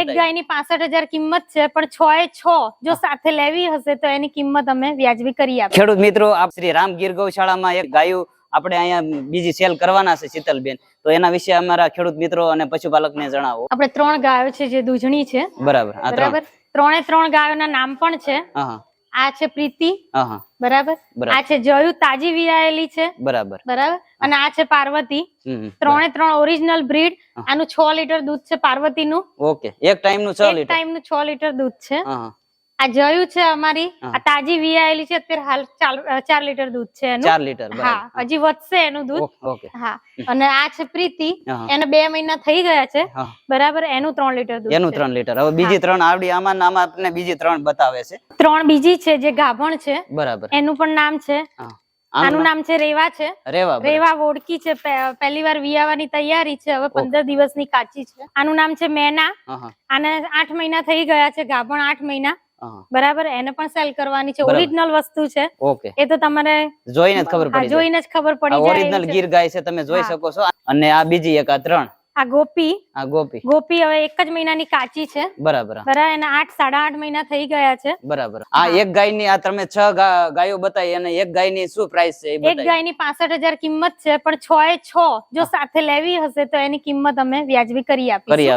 એક ગાયની પાસઠ હજાર કિંમત છે પણ છ એ છ. જો સાથે લેવી હશે તો એની કિંમત અમે વ્યાજબી કરી આપીએ. ખેડૂત મિત્રો આપ શ્રી રામ ગીર ગૌશાળામાં એક ગાયું આપણે અહીંયા બીજી સેલ કરવાના છે શીતલબેન. તો એના વિશે અમારા ખેડૂત મિત્રો અને પશુપાલકને જણાવો. આપણે ત્રણ ગાયો છે જે દૂધણી છે. બરાબર બરાબર? ત્રણે ત્રણ ગાયોના નામ પણ છે. આ છે પ્રીતિ. બરાબર. આ છે જયુ તાજી વિયાયેલી છે. બરાબર. બરાબર? અને આ છે પાર્વતી. ત્રણે ત્રણ ઓરિજિનલ બ્રીડ આનું છ લીટર દૂધ છે પાર્વતીનું. ઓકે. એક ટાઈમનું છ એક લીટર ટાઈમનું છ લીટર દૂધ છે. આ જયું છે અમારી? આ તાજી વીઆયેલી છે અત્યારે હાલ ચાર લીટર દૂધ છે એનું. ચાર લીટર હા હજી વધશે એનું દૂધ. હા. અને આ છે પ્રીતિ. એને બે મહિના થઈ ગયા છે. બરાબર એનું ત્રણ લીટર દૂધ એનું ત્રણ લીટર. હવે બીજી ત્રણ આવડી આમાં નામ આપને બીજી ત્રણ બતાવે છે. ત્રણ બીજી છે જે ગાભણ છે. બરાબર. એનું પણ નામ છે. આનું નામ છે રેવા છે. રેવા. રેવા વોડકી છે પહેલી વાર વિયાવાની તૈયારી છે. હવે પંદર દિવસની કાચી છે. આનું નામ છે મેના. આને આઠ મહિના થઈ ગયા છે ગાભણ આઠ મહિના. બરાબર એને પણ સેલ કરવાની છે. ઓરિજિનલ વસ્તુ છે. ઓકે. એ તો તમારે જોઈને જ ખબર પડી જોઈને જ ખબર પડી જાય ઓરિજિનલ ગીર ગાય છે તમે જોઈ શકો છો. અને આ બીજી એક આ ત્રણ. આ ગોપી. આ ગોપી. ગોપી હવે એક જ મહિનાની કાચી છે. બરાબર. બરાબર એને આઠ સાડા આઠ મહિના થઈ ગયા છે. બરાબર. આ એક ગાયની આ તમે છ ગાયો બતાવી અને એક ગાયની શું પ્રાઇસ છે એક ગાય ગાયની પાસઠ હજાર કિંમત છે પણ છ એ છ જો સાથે લેવી હશે તો એની કિંમત અમે વ્યાજબી કરી આપી કરી આપશો.